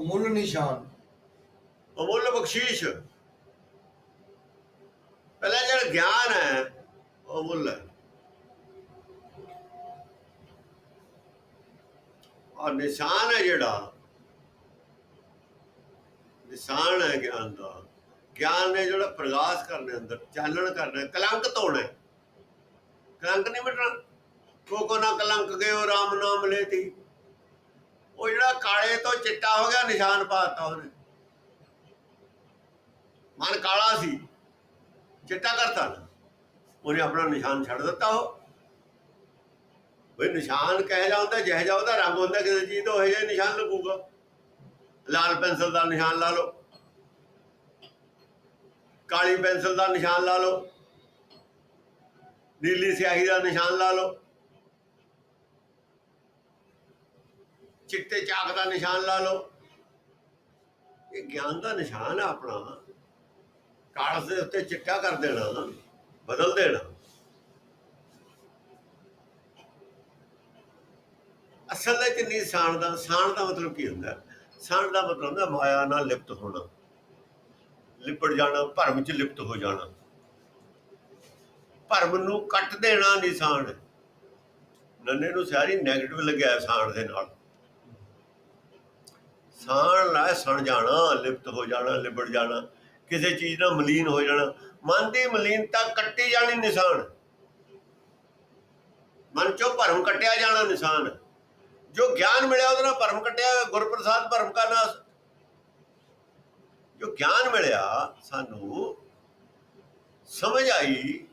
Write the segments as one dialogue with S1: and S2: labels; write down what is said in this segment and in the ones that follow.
S1: ਅਮੁੱਲ ਨਿਸ਼ਾਨ।
S2: ਅਮੁੱਲ ਬਖਸ਼ੀਸ਼। ਪਹਿਲਾ ਜਿਹੜਾ ਗਿਆਨ ਹੈ, ਉਹ ਅਮੁੱਲ ਹੈ। ਔਰ ਨਿਸ਼ਾਨ ਹੈ ਜਿਹੜਾ। ਨਿਸ਼ਾਨ ਹੈ ਗਿਆਨ ਦਾ। ਗਿਆਨ ਨੇ ਜਿਹੜਾ ਪ੍ਰਗਾਸ ਕਰਨੇ ਅੰਦਰ, ਚਾਨਣ ਕਰਨਾ, ਕਲੰਕ ਧੋਣਾ ਕਲੰਕ ਨਹੀਂ ਮਿਟਣਾ। ਕੋ ਕੋ ਨਾ ਕਲੰਕ ਗਇਓ RAM ਨਾਮ ਲੈਤੀ। ਉਹ ਕਾਲੇ ਤੋਂ ਚਿੱਟਾ ਹੋ ਗਿਆ, ਨਿਸ਼ਾਨ ਪਾਤਾ ਉਹਨੇ। ਮਨ ਕਾਲਾ ਸੀ, ਚਿੱਟਾ ਕਰਤਾ। ਉਹਨੇ ਆਪਣਾ ਨਿਸ਼ਾਨ ਛੱਡ ਦਿੱਤਾ ਉਹ। ਬਈ ਨਿਸ਼ਾਨ ਕਹਿ ਜਾਂਦਾ ਜਿਹੇ ਜਾ ਉਹਦਾ ਰੰਗ ਹੁੰਦਾ, ਕਿਸੇ ਚੀਜ਼ ਤੋਂ ਉਹ ਜਿਹਾ ਨਿਸ਼ਾਨ ਲੱਗੂਗਾ। ਲਾਲ ਪੈਨਸਲ ਦਾ ਨਿਸ਼ਾਨ ਲਾ ਲਓ। ਕਾਲੀ ਪੈਨਸਲ ਦਾ ਨਿਸ਼ਾਨ ਲਾ ਲਓ। ਨੀਲੀ ਸਿਆਹੀ ਦਾ ਨਿਸ਼ਾਨ ਲਾ ਲਓ। ਚਿੱਟੇ ਚਾਕ ਦਾ ਨਿਸ਼ਾਨ ਲਾ ਲਓ। ਇਹ ਗਿਆਨ ਦਾ ਨਿਸ਼ਾਨ ਹੈ ਆਪਣਾ। ਕਾਲਸ ਦੇ ਉੱਤੇ ਚਿੱਟਾ ਕਰ ਦੇਣਾ ਬਦਲ ਦੇਣਾ। ਅਸਲ ਵਿੱਚ ਨਹੀਂ ਸਾਣ ਦਾ ਸਾਣ ਦਾ ਮਤਲਬ ਕੀ ਹੁੰਦਾ? ਹੈ? ਸਾਣ ਦਾ ਮਤਲਬ ਹੁੰਦਾ ਮਾਇਆ ਨਾਲ ਲਿਪਤ ਹੋਣਾ। ਲਿਪਟ ਜਾਣਾ, ਭਰਮ ਚ ਲਿਪਤ ਹੋ ਜਾਣਾ। ਭਰਮ ਨੂੰ ਕੱਟ ਦੇਣਾ ਨਿਸ਼ਾਨ ਨੰਨੇ ਨੂੰ ਸਾਰੀ ਨੈਗੇਟਿਵ ਲੱਗਿਆ ਸਾਣ ਦੇ ਨਾਲ। ਸਣ ਲੈ ਸਣ ਜਾਣਾ, ਲਿਪਤ ਹੋ ਜਾਣਾ, ਲਿਬੜ ਜਾਣਾ, ਕਿਸੇ ਚੀਜ਼ ਨਾਲ ਮਲੀਨ ਹੋ ਜਾਣਾ। ਮਨ ਦੀ ਮਲੀਨਤਾ ਕੱਟੀ ਜਾਣੀ ਨਿਸ਼ਾਨ। ਮਨ ਚੋਂ ਭਰਮ ਕੱਟਿਆ ਜਾਣਾ ਨਿਸ਼ਾਨ। ਜੋ ਗਿਆਨ ਮਿਲਿਆ ਉਹਦੇ ਨਾਲ ਭਰਮ ਕੱਟਿਆ, ਗੁਰਪ੍ਰਸਾਦ ਭਰਮ ਕਾ ਨਾਸ ਜੋ ਗਿਆਨ ਮਿਲਿਆ ਸਾਨੂੰ, ਸਮਝ ਆਈ,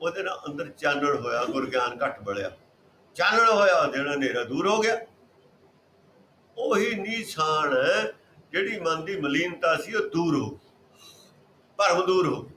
S2: ਉਹਦੇ ਨਾਲ ਅੰਦਰ ਚਾਨਣ ਹੋਇਆ, ਗੁਰ ਗਿਆਨ ਘਟ ਬੜਿਆ। ਚਾਨਣ ਹੋਇਆ ਜਿਹੜਾ ਹਨੇਰਾ ਦੂਰ ਹੋ ਗਿਆ। ਉਹੀ ਨਿਸ਼ਾਨ ਹੈ ਜਿਹੜੀ ਮਨ ਦੀ ਮਲੀਨਤਾ ਸੀ, ਉਹ ਦੂਰ ਹੋ ਭਰਮ ਦੂਰ ਹੋ